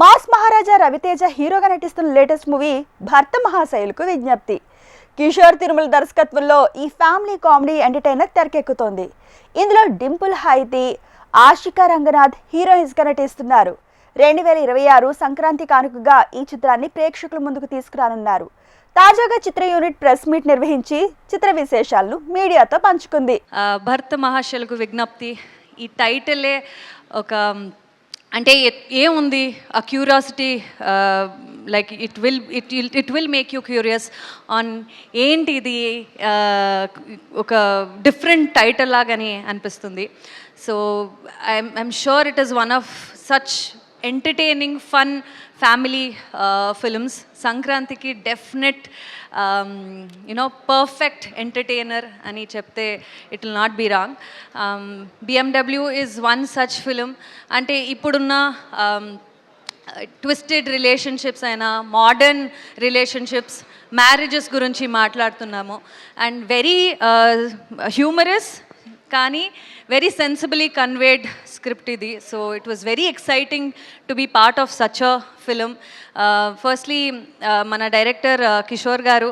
Mass మహారాజా రవితేజ హీరోగా నటిస్తున్న latest movie భర్త మహాశైలుకు విజ్ఞప్తి. కిషోర్ తిరుమల దర్శకత్వంలో ఈ ఫ్యామిలీ కామెడీ ఎంటర్టైనర్ తెరకెక్కుతోంది. ఇందులో డింపుల్ హైతి ఆషికా రంగనాథ్ హీరోయిన్స్గా నటిస్తున్నారు. రెండు వేల ఇరవై ఆరు సంక్రాంతి కానుకగా ఈ చిత్రాన్ని ప్రేక్షకుల ముందుకు తీసుకురానున్నారు. తాజాగా చిత్ర యూనిట్ ప్రెస్ మీట్ నిర్వహించి చిత్ర విశేషాలను మీడియాతో పంచుకుంది. భర్త మహాశలకు విజ్ఞప్తి. ఈ టైటిలే ఒక అంటే ఏముంది? ఆ curiosity like it will it it will make you curious on ఏంటి ఇది ఒక డిఫరెంట్ టైటిల్ లాగని అనిపిస్తుంది. So I'm I'm sure it is one of such entertaining fun family films సంక్రాంతికి definite you know perfect entertainer అని చెప్తే it will not be wrong BMW is one such film అంటే ఇప్పుడున్న ట్విస్టెడ్ రిలేషన్షిప్స్ అయినా modern relationships marriages గురించి మాట్లాడుతున్నాము. And very humorous కానీ very sensibly conveyed script ఇది. So it was very exciting to be part of such a film firstly మన director Kishore garu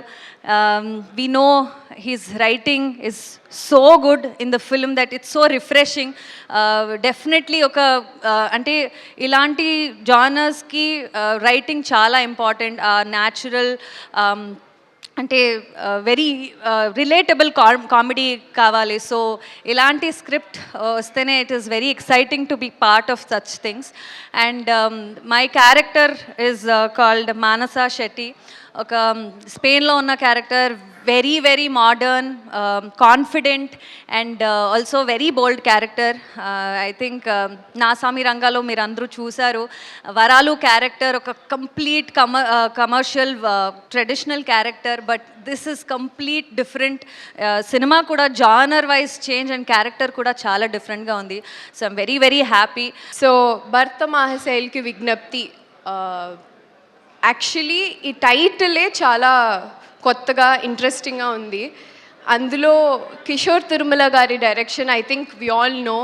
we know his writing is so good in the film that it's so refreshing definitely ఒక అంటే ఇలాంటి జానర్స్కి writing చాలా important natural అంటే very relatable comedy కావాలి. So ఇలాంటి script వస్తేనే it is very exciting to be part of such things and my character is called Manasa Shetty ఒక స్పెయిన్లో ఉన్న character very very modern confident and also very bold character I think Naa Saami రంగాలో మీరు అందరూ చూశారు. Varalu character ఒక complete comma commercial traditional character but this is complete different cinema కూడా genre wise change and character కూడా చాలా డిఫరెంట్గా ఉంది. So I'm very very happy so భర్త మహాశైల్కి విజ్ఞప్తి యాక్చువల్లీ ఈ టైటిలే చాలా కొత్తగా ఇంట్రెస్టింగ్గా ఉంది. అందులో Kishore Tirumala garu direction I think we all know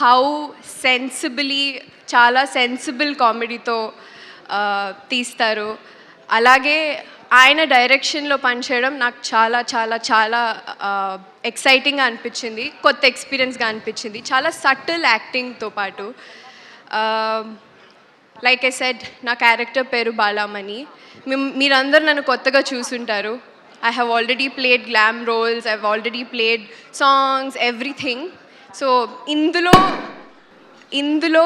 how sensibly చాలా సెన్సిబుల్ కామెడీతో తీస్తారు. అలాగే ఆయన డైరెక్షన్లో పనిచేయడం నాకు చాలా చాలా చాలా ఎక్సైటింగ్గా అనిపించింది. కొత్త ఎక్స్పీరియన్స్గా అనిపించింది. చాలా సటిల్ యాక్టింగ్తో పాటు. లైక్ ఐ సెడ్ నా క్యారెక్టర్ పేరు బాలామణి. మీరందరూ నన్ను కొత్తగా చూసుంటారు. I have already played glam roles I already played songs everything so ఇందులో ఇందులో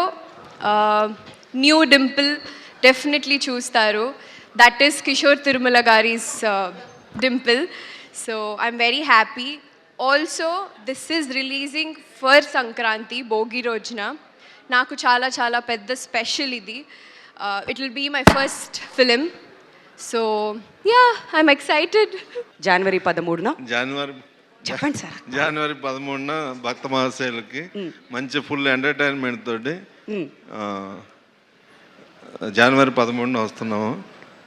న్యూ డింపుల్ డెఫినెట్లీ చూస్తారు. That is Kishore Tirumala గారీస్ Dimple so I'm very happy also this is releasing for Sankranti Bhogi రోజున నాకు చాలా చాలా పెద్ద స్పెషల్ ఇది. It will be my first film so yeah I'm excited జనవరి పదమూడున? జనవరి చెప్పండి సార్. జనవరి పదమూడున భక్త మహాశయులకి మంచి ఫుల్ ఎంటర్టైన్మెంట్ తోటి ఆ, జనవరి పదమూడున వస్తున్నాము.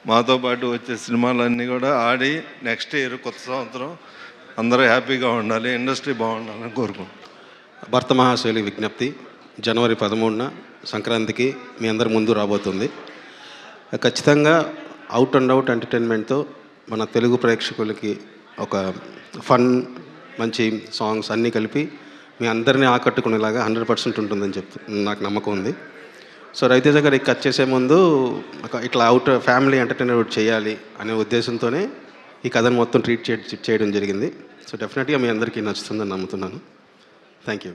మాతో పాటు వచ్చే సినిమాలన్నీ కూడా ఆడి నెక్స్ట్ ఇయర్ కొత్త సంవత్సరం అందరూ హ్యాపీగా ఉండాలి ఇండస్ట్రీ బాగుండాలని కోరుకుంటున్నాం. భర్త మహాశైలి విజ్ఞప్తి. జనవరి పదమూడున సంక్రాంతికి మీ అందరి ముందు రాబోతుంది. ఖచ్చితంగా అవుట్ అండ్ అవుట్ ఎంటర్టైన్మెంట్తో మన తెలుగు ప్రేక్షకులకి ఒక ఫన్ మంచి సాంగ్స్ అన్నీ కలిపి మీ అందరినీ ఆకట్టుకునేలాగా హండ్రెడ్ పర్సెంట్ ఉంటుందని చెప్తు నాకు నమ్మకం ఉంది. సో రవితేజ గారు కట్ చేసే ముందు ఒక ఇట్లా అవుట్ ఫ్యామిలీ ఎంటర్టైనర్ చేయాలి అనే ఉద్దేశంతోనే ఈ కథను మొత్తం ట్రీట్ చే చేయడం జరిగింది. సో డెఫినెట్గా మీ అందరికీ నచ్చుతుందని నమ్ముతున్నాను. Thank you